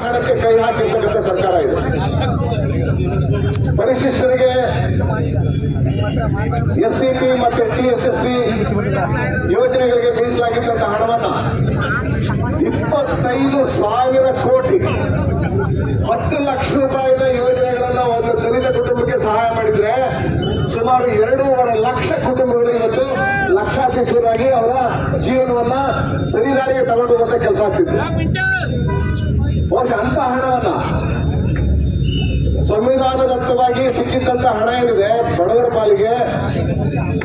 ಹಣಕ್ಕೆ ಕೈ ಹಾಕಿರ್ತಕ್ಕಂಥ ಸರ್ಕಾರ ಇದೆ. ಪರಿಶಿಷ್ಟರಿಗೆ ಎಸ್ ಸಿ ಪಿ ಮತ್ತು ಟಿ ಎಸ್ ಎಸ್ ಸಿ ಯೋಜನೆಗಳಿಗೆ ಮೀಸಲಾಗಿದ್ದಂಥ ಹಣವನ್ನ ಇಪ್ಪತ್ತೈದು ಸಾವಿರ ಕೋಟಿ ಹತ್ತು ಲಕ್ಷ ರೂಪಾಯಿನ ಯೋಜನೆಗಳನ್ನ ಒಂದು ದಲಿತ ಕುಟುಂಬಕ್ಕೆ ಸಹಾಯ ಮಾಡಿದ್ರೆ ಸುಮಾರು ಎರಡೂವರೆ ಲಕ್ಷ ಕುಟುಂಬಗಳು ಇವತ್ತು ಲಕ್ಷಾಧೀಶರಾಗಿ ಅವರ ಜೀವನವನ್ನ ಸರಿದಾರಿಗೆ ತಗೊಂಡು ಹೋಗುವಂತ ಕೆಲಸ ಆಗ್ತಿತ್ತು. ಬಹುಶಃ ಅಂತ ಹಣವನ್ನ ಸಂವಿಧಾನದತ್ತವಾಗಿ ಸಿಕ್ಕಿದ್ದಂತ ಹಣ ಏನಿದೆ, ಬಡವರ ಪಾಲಿಗೆ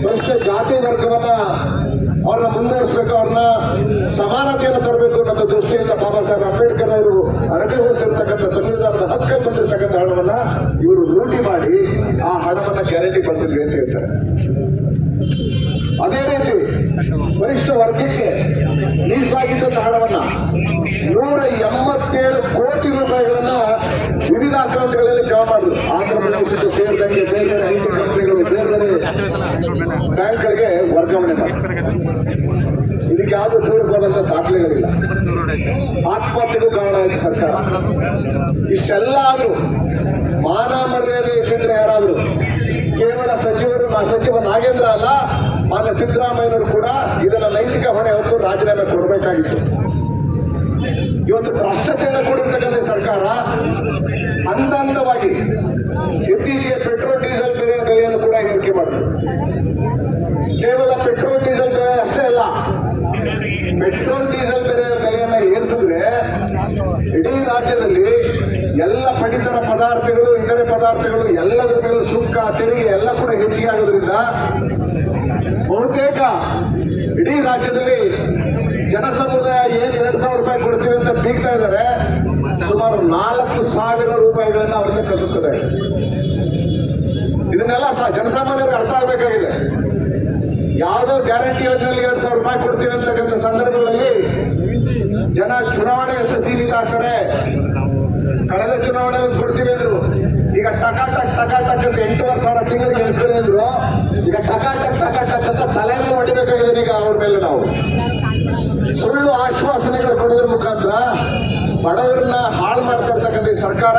ಪರಿಷ್ಠ ಜಾತಿ ವರ್ಗವನ್ನ ಅವ್ರನ್ನ ಮುಂದುವರಿಸಬೇಕು, ಅವ್ರನ್ನ ಸಮಾನತೆಯನ್ನು ತರಬೇಕು ಅನ್ನೋ ದೃಷ್ಟಿಯಿಂದ ಬಾಬಾ ಸಾಹೇಬ್ ಅಂಬೇಡ್ಕರ್ ಅವರು ಅರಕಗೊಳಿಸಿರ್ತಕ್ಕಂಥ ಸಂವಿಧಾನದ ಹಕ್ಕ ಬಂದಿರತಕ್ಕಂಥ ಹಣವನ್ನ ಇವರು ಲೂಟಿ ಮಾಡಿ ಆ ಹಣವನ್ನ ಗ್ಯಾರಂಟಿ ಪಡಿಸಿದ್ವಿ ಅಂತ ಹೇಳ್ತಾರೆ. ಅದೇ ರೀತಿ ವರಿಷ್ಠ ವರ್ಗಕ್ಕೆ ಮೀಸಲಾಗಿದ್ದಂತ ಹಣವನ್ನ ನೂರ ಎಂಬತ್ತೇಳು ಕೋಟಿ ರೂಪಾಯಿಗಳನ್ನ ವಿವಿಧ ಅಕೌಂಟ್ಗಳಲ್ಲಿ ಜಮಾ ಮಾಡಿದ್ರು ಆಂಧ್ರ ಪ್ರದೇಶಕ್ಕೆ ಸೇರಿದಂತೆ ಬೇರೆ ಬೇರೆ ಐದು ಕಂಪನಿಗಳು ಬೇರೆ ಬೇರೆ ಬ್ಯಾಂಕ್ಗಳಿಗೆ ವರ್ಗಾವಣೆ ಮಾಡಿ. ಇದಕ್ಕೆ ಯಾವುದು ಪೂರ್ವವಾದಂತ ದಾಖಲೆಗಳಿಲ್ಲ. ಆತ್ಮಹತ್ಯೆಗೂ ಕಾರಣ ಆಯ್ತು ಸರ್ಕಾರ. ಇಷ್ಟೆಲ್ಲ ಆದರೂ ಮಾನ ಮರ್ಯಾದೆ ಇದ್ದಿದ್ರೆ ಯಾರಾದರೂ ಕೇವಲ ಸಚಿವರು ಸಚಿವ ನಾಗೇಂದ್ರ ಅಲ್ಲ, ಮಾನ್ಯ ಸಿದ್ದರಾಮಯ್ಯನವರು ಕೂಡ ಇದನ್ನ ನೈತಿಕ ಹೊಣೆ ಹೊತ್ತು ರಾಜೀನಾಮೆ ಕೊಡಬೇಕಾಗಿತ್ತು. ಇವತ್ತು ಭ್ರಷ್ಟತೆಯಿಂದ ಕೂಡಿರ್ತಕ್ಕಂಥ ಸರ್ಕಾರ ಹಂತ ಹಂತವಾಗಿ ಇತ್ತೀಚೆಗೆ ಪೆಟ್ರೋಲ್ ಡೀಸೆಲ್ ಬೆಲೆ ಬೆಲೆಯನ್ನು ಕೇವಲ ಪೆಟ್ರೋಲ್, ಡೀಸೆಲ್ ಬೆಲೆ ಅಷ್ಟೇ ಅಲ್ಲ. ಪೆಟ್ರೋಲ್, ಡೀಸೆಲ್ ಬೆಲೆ ಬೆಲೆಯನ್ನ ಏರಿಸಿದ್ರೆ ಇಡೀ ರಾಜ್ಯದಲ್ಲಿ ಎಲ್ಲ ಪಡಿತರ ಪದಾರ್ಥಗಳು, ಇತರೆ ಪದಾರ್ಥಗಳು ಎಲ್ಲದರ ಮೇಲೆ ಸುಂಕ ತೆರಿಗೆ ಎಲ್ಲ ಕೂಡ ಹೆಚ್ಚಿಗೆ ಆಗೋದ್ರಿಂದ ಬಹುತೇಕ ಇಡೀ ರಾಜ್ಯದಲ್ಲಿ ಜನಸಮುದಾಯ ಏನ್ ಎರಡ್ ಸಾವಿರ ರೂಪಾಯಿ ಕೊಡ್ತೀವಿ ಅಂತ ಬೀಗ್ತಾ ಇದ್ದಾರೆ, ಸುಮಾರು ನಾಲ್ಕು ಸಾವಿರ ರೂಪಾಯಿಗಳನ್ನ ಅವರಿಂದ ಕಸುತ್ತದೆ ಇದನ್ನೆಲ್ಲ ಜನಸಾಮಾನ್ಯರಿಗೆ ಅರ್ಥ ಆಗಬೇಕಾಗಿದೆ. ಯಾವುದೋ ಗ್ಯಾರಂಟಿ ಯೋಜನೆಯಲ್ಲಿ ಎರಡು ಸಾವಿರ ರೂಪಾಯಿ ಕೊಡ್ತೀವಿ ಅಂತಕ್ಕಂಥ ಸಂದರ್ಭಗಳಲ್ಲಿ ಜನ ಚುನಾವಣೆ ಎಷ್ಟು ಸೀಮಿತ ಆಗ್ತಾರೆ. ಕಳೆದ ಚುನಾವಣೆ ಒಂದು ಕೊಡ್ತೀವಿ ಅಂದ್ರು. ಈಗ ಟಕ ಟಕ್ ಟಕ ಟಕ್ ಅಂತ ಎಂಟೂವರೆ ಸಾವಿರ ತಿಂಗಳಿಗೆ ಎಣಿಸ್ಕೊಂಡು ಅಂದ್ರು. ಈಗ ಟಕ ಟಕ್ ಟಕ ಟಕ್ ಅಂತ ತಲೆ ಮೇಲೆ ಹೊಡಿಬೇಕಾಗಿದೆ ಈಗ ಅವ್ರ ಮೇಲೆ ನಾವು. ಸುಳ್ಳು ಆಶ್ವಾಸನೆಗಳು ಕೊಡೋದ್ರ ಮುಖಾಂತರ ಬಡವರನ್ನ ಹಾಳು ಮಾಡ್ತಾ ಇರ್ತಕ್ಕಂಥ ಸರ್ಕಾರ